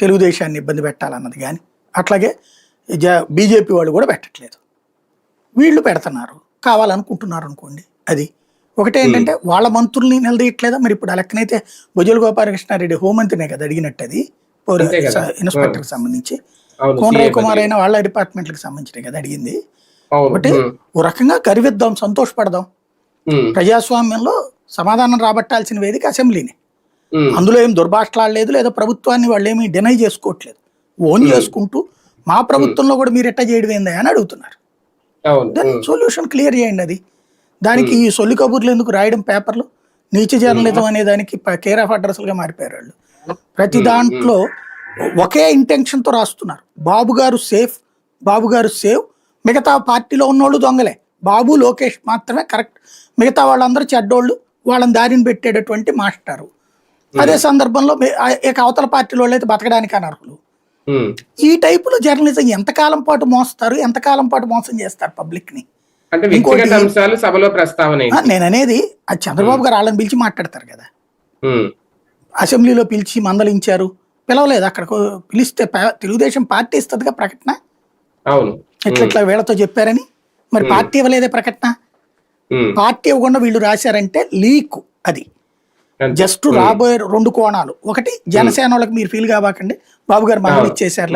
తెలుగుదేశాన్ని ఇబ్బంది పెట్టాలన్నది కానీ అట్లాగే జ బీజేపీ వాళ్ళు కూడా పెట్టట్లేదు. వీళ్ళు పెడుతున్నారు కావాలనుకుంటున్నారు అనుకోండి అది. ఒకటే ఏంటంటే వాళ్ళ మంత్రుల్ని నిలదీయట్లేదా? మరి ఇప్పుడు ఆ లెక్కనైతే భుజల గోపాలకృష్ణారెడ్డి హోంమంత్రినే కదా అడిగినట్టు అది. ఇన్స్పెక్టర్కి సంబంధించి. కోనరాయ్ కుమార్ అయినా వాళ్ళ డిపార్ట్మెంట్కి సంబంధించిన కదా అడిగింది. ఉమ్, ఓ రకంగా కరివిద్దాం సంతోషపడదాం. ప్రజాస్వామ్యంలో సమాధానం రాబట్టాల్సిన వేదిక అసెంబ్లీని. అందులో ఏం దుర్భాషలాడలేదు లేదా ప్రభుత్వాన్ని వాళ్ళు ఏమీ డినై చేసుకోవట్లేదు. ఓన్ చేసుకుంటూ మా ప్రభుత్వంలో కూడా మీరు ఎట్ట చేయడం ఏందా అని అడుగుతున్నారు. దాని సొల్యూషన్ క్లియర్ చేయండి అది. దానికి ఈ సొల్లి కబుర్లు ఎందుకు రాయడం పేపర్లు? నీచ జర్నలిజం అనే దానికి కేర్ ఆఫ్ అడ్రస్లుగా మారిపోయారు వాళ్ళు. ప్రతి దాంట్లో ఒకే intention తో రాస్తున్నారు. బాబు గారు సేఫ్ బాబు గారు సేవ్. మిగతా పార్టీలో ఉన్నోళ్ళు దొంగలే. బాబు లోకేష్ మాత్రమే కరెక్ట్ మిగతా వాళ్ళందరూ చెడ్డోళ్ళు వాళ్ళని దారిని పెట్టేటటువంటి మాస్టారు. అదే సందర్భంలో ఇక అవతల పార్టీలో వాళ్ళు అయితే బతకడానికి అనర్హులు. ఉమ్, ఈ టైపులో జర్నలిజం ఎంతకాలం పాటు మోస్తారు ఎంతకాలం పాటు మోసం చేస్తారు పబ్లిక్ని అంశాలు సభలో ప్రస్తావన ఆ, నేను అనేది అది చంద్రబాబు గారు వాళ్ళని పిలిచి మాట్లాడతారు కదా. అసెంబ్లీలో పిలిచి మందలించారు పిలవలేదు అక్కడికి పిలిస్తే తెలుగుదేశం పార్టీ ఇస్తుందిగా ప్రకటన? అవును. ఇట్లా ఇట్లా వీళ్ళతో చెప్పారని? మరి పార్టీ ఇవ్వలేదే ప్రకటన? పార్టీ ఇవ్వకుండా వీళ్ళు రాశారంటే లీక్ అది. జస్ట్ రాబోయే రెండు కోణాలు. ఒకటి జనసేన వాళ్ళకి మీరు ఫీల్ కావాకండి. బాబు గారు మందలి ఇచ్చేసారు